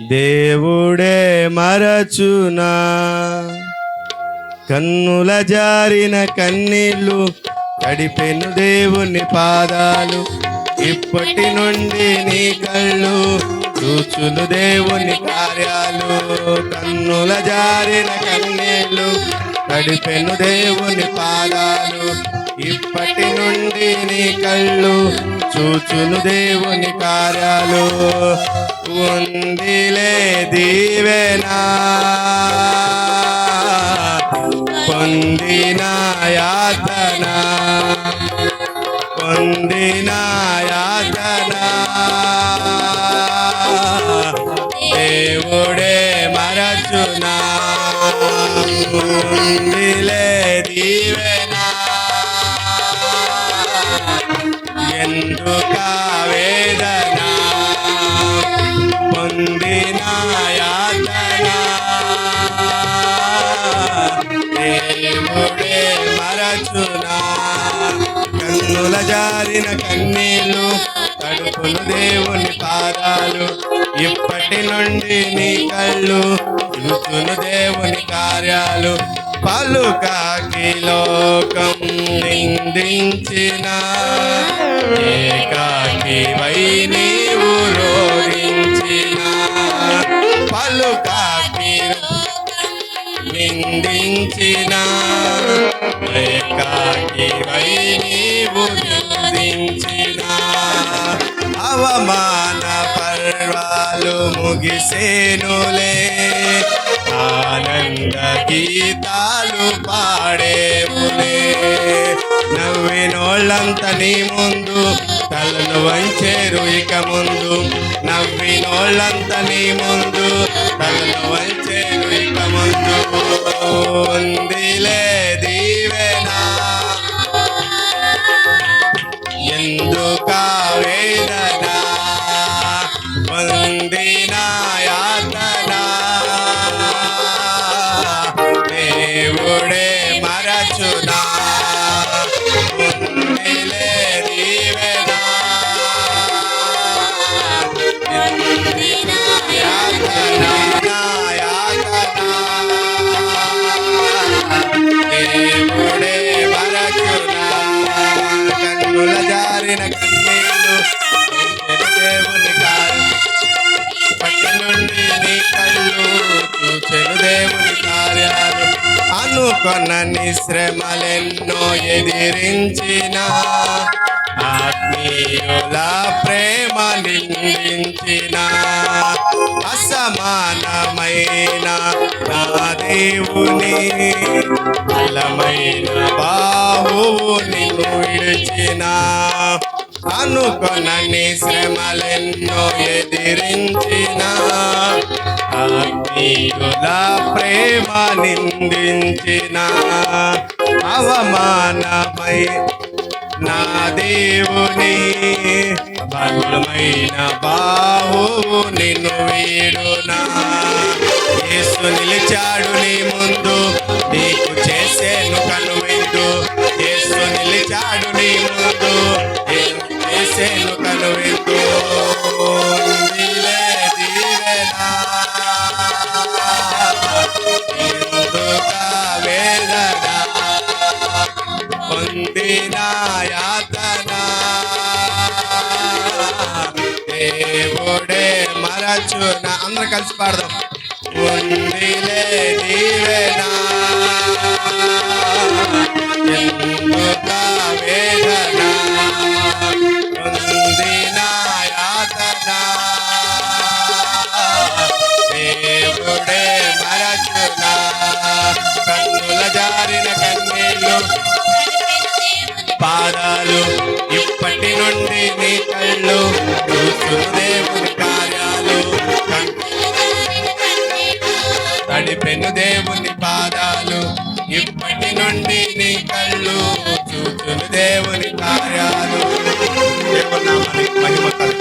దేవుడే మరచునా. కన్నుల జారిన కన్నీళ్ళు కడిపెను దేవుని పాదాలు. ఇప్పటి నుండి నీ కళ్ళు చూచులు దేవుని కార్యాలు. కన్నుల జారిన కన్నీళ్ళు కడిపెను దేవుని పాదాలు. ఇప్పటి నుండి నీ కళ్ళు చూచును దేవుని కార్యాలు. ఉందిలే దీవెనా. పొందిన యాతన. పొందిన యాతన. దేవుడే మరచునా. ఉందిలే దీవెన. ఎందుక వేదన పొందిన యాతన. దేవుడే మరచునా కన్నుల జారిన కన్నీళ్ళు కడుపులు దేవుని పాదాలు ఇప్పటి నుండి నీ కళ్ళు చూచును దేవుని కార్యాలు. పలుకాకి లోకం నిందించిన. ఏకాకి వై నీవు రోధించిన పలుకాకి నిందించిన. ఏకాకి వై నీవు నిందించిన అవమాన పర్వాలు ముగిసేనులే. ఆనంద గీతాలు పాడేములే నవ్వినోళ్ళంత నీ ముందు తలను వంచేరు ఇక ముందు. నవ్వినోళ్ళంత నీ ముందు తలను వంచేరు ఇక ముందు. ఉందిలే దీవెనా. ఎందు జారిన కన్నీళ్ళు దేవుని కారు పట్టి నుండి నీ కళ్ళు చూచెను దేవుని కార్యాలు అనుకొనని శ్రమలెన్నో ఎదిరించిన ఆత్మీయుల ప్రేమ నిందించిన అసమానమైన నా దేవుని బలమైన బాహువు నిన్ను విడిచిన. అనుకొనని శ్రమలెన్నో ఎదిరించిన. ఆత్మీయుల ప్రేమ నిందించిన. అవమానమై నా దేవుని బలమైన బాహువు నిన్ను వీడునా. యేసు నిలిచాడు నీ ముందు నీకు చేసేను కనువిందు. యేసు నిలిచాడు నీ ముందు నేను చేసేను కనువిందు. మరచున అందరం కలిసి పాడదాం. ఉందిలే దీవెనా ఎందుక వేదన పొందిన యాతన దేవుడే మరచున కన్నుల జారిన కన్నీళ్ళు పాదాలు ఇప్పటి నుండి నీ కళ్ళు దేవుని నడిపెను దేవుని పాదాలు. ఇప్పటి నుండి నీ కళ్ళు చూచును దేవుని కార్యాలు. మహిమ